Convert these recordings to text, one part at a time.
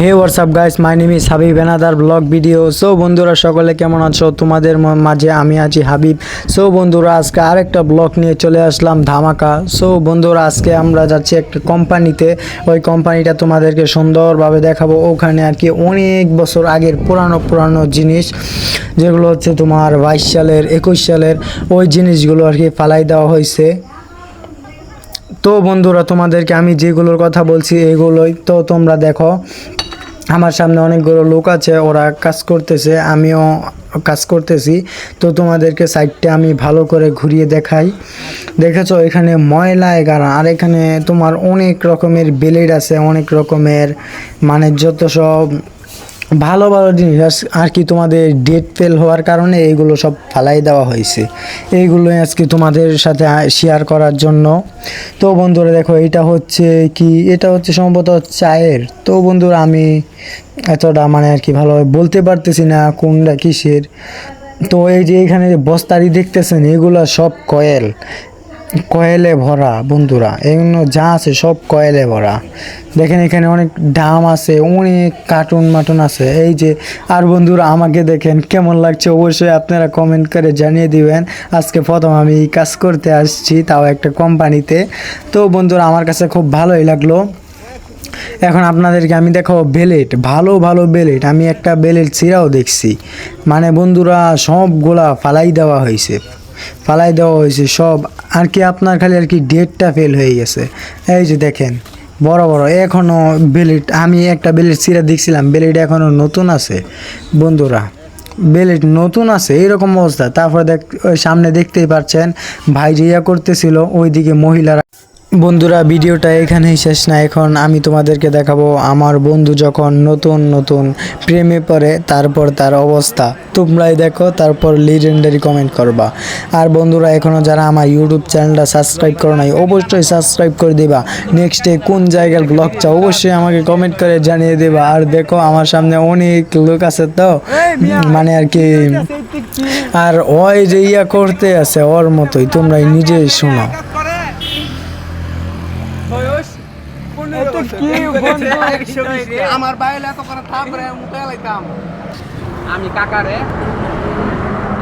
Hey WhatsApp guys my name is Habib another blog video so বন্ধুরা, সকলে কেমন আছো? তোমাদের মাঝে আমি আছি হাবিব। সো বন্ধুরা, আজকে আরেকটা ব্লগ নিয়ে চলে আসলাম, ধামাকা। সো বন্ধুরা, আজকে আমরা যাচ্ছি একটা কোম্পানিতে ওই কোম্পানিটা তোমাদেরকে সুন্দরভাবে দেখাবো। ওখানে আর কি অনেক বছর আগের পুরানো পুরানো জিনিস, যেগুলো হচ্ছে তোমার বাইশ সালের, একুশ সালের, ওই জিনিসগুলো আর কি ফালাই দেওয়া হয়েছে। তো, বন্ধুরা, তোমাদেরকে আমি যেগুলোর কথা বলছি, এগুলোই তো তোমরা দেখো। আমার সামনে অনেকগুলো লোক আছে, ওরা কাজ করতেছে, আমিও কাজ করতেছি। তো তোমাদেরকে সাইডটা আমি ভালো করে ঘুরিয়ে দেখাই। দেখেছ, এখানে ময়লা এগারা, আর এখানে তোমার অনেক রকমের বেলেড আছে, অনেক রকমের মানে যত সব ভালো ভালো জিনিস। আর কি তোমাদের ডেট ফেল হওয়ার কারণে এইগুলো সব ফালাই দেওয়া হয়েছে। এইগুলো আজকে তোমাদের সাথে শেয়ার করার জন্য। তো বন্ধুরা দেখো, এটা হচ্ছে কি, এটা হচ্ছে সম্ভবত চায়ের। তো বন্ধুরা আমি এতটা মানে আর কি ভালোভাবে বলতে পারতেছি না কোনটা কিসের। তো এই যে এখানে যে বস্তারি দেখতেছেন, এগুলো সব কয়েল। কয়েলে ভরা, বন্ধুরা, এগুলো যা আছে সব কয়েলে ভরা। দেখেন এখানে অনেক ডাম আছে, অনেক কার্টুন মাটুন আছে। এই যে, আর বন্ধুরা, আমাকে দেখেন কেমন লাগছে অবশ্যই আপনারা কমেন্ট করে জানিয়ে দিবেন। আজকে প্রথম আমি এই কাজ করতে আসছি তাও একটা কোম্পানিতে তো বন্ধুরা, আমার কাছে খুব ভালোই লাগল। এখন আপনাদেরকে আমি দেখাবো বেলেট, ভালো ভালো বেলেট। আমি একটা বেলেট ছিঁড়াও দেখছি। মানে বন্ধুরা, সবগুলা ফালাই দেওয়া হয়েছে। ফালাই দেওয়া হয়েছে সব। আর কি আপনার খালি আর কি ডেটটা ফেল হয়ে গেছে। এই যে দেখেন, বড় বড় এখনও বেলেট আমি একটা বেলেট সিরা দেখছিলাম বেলেট এখনও নতুন আছে। বন্ধুরা বেলেট নতুন আছে, এরকম অবস্থা। তারপরে দেখ সামনে দেখতেই পাচ্ছেন ভাই যে ইয়া করতেছিল, ওইদিকে মহিলারা বন্ধুরা ভিডিওটা এখানেই শেষ না। এখন আমি তোমাদেরকে দেখাবো আমার বন্ধু যখন নতুন নতুন প্রেমে পড়ে তারপর তার অবস্থা। তোমরাই দেখো তারপর লিজেন্ডারি কমেন্ট করবা। আর বন্ধুরা এখনও যারা আমার ইউটিউব চ্যানেলটা সাবস্ক্রাইব করো নাই অবশ্যই সাবস্ক্রাইব করে দিবা। নেক্সটে কোন জায়গার ব্লগ চাও অবশ্যই আমাকে কমেন্ট করে জানিয়ে দেবা। আর দেখো আমার সামনে অনেক লোক আছে তো। মানে আর কি আর ওই যে ইয়া করতে আছে ওর মতোই। তোমরা নিজেই শোনো। আমার বাইরে এত করে তারপরে মুখে লাইতাম আমি কাকারে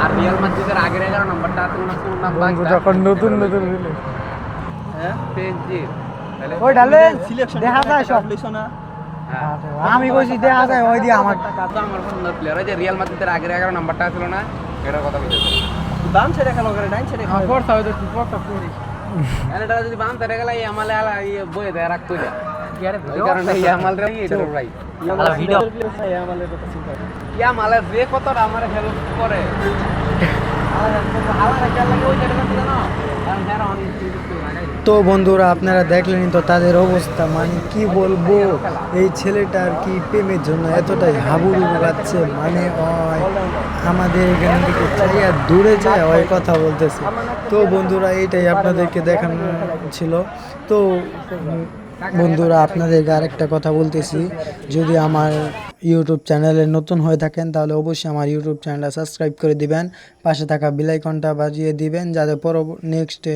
আর রিয়াল মাদ্রিদের আগের এগারো নম্বরটা কোন নাম যখন নতুন নতুন হ্যাঁ? ওই ডালে দেখা যায় সব। হ্যাঁ। আমি কইছি দেখা যায় ওই দিয়ে আমার আমার পছন্দের প্লেয়ার ওই যে রিয়াল মাদ্রিদের আগের এগারো নাম্বারটা ছিল না এটার কথা বলতেছে। বাম ছেড়ে খেলো করে ডাইন ছেড়ে ফোর্থ করি এটা যদি বাম তেরে গেলে আমালে আলা এই বই দেয় রাখতো যা ওই কারণে এই রে এটা ভাই ভিডিও। আমাদের কথা চিন্তা যে কতটা আমার হেল্প করে। আলাদা খেয়াল লাগে ওই জায়গাটা ছিল না কারণ অনেক তো বন্ধুরা আপনারা দেখলেন তো তাদের অবস্থা। মানে কি বলব এই ছেলেটার কি প্রেমের জন্য এতটাই হাবুডু লাগাচ্ছে মানে আমাদের এখান থেকে চাইয়া দূরে যায় ওই কথা বলতেছে। তো বন্ধুরা এইটাই আপনাদেরকে দেখানো ছিল। তো, বন্ধুরা, আপনাদেরকে আরেকটা কথা বলতেছি। যদি আমার ইউটিউব চ্যানেলে নতুন হয়ে থাকেন, তাহলে অবশ্যই আমার ইউটিউব চ্যানেলটা সাবস্ক্রাইব করে দিবেন। পাশে থাকা বিলাইকনটা বাজিয়ে দিবেন, যাতে পর নেক্সটে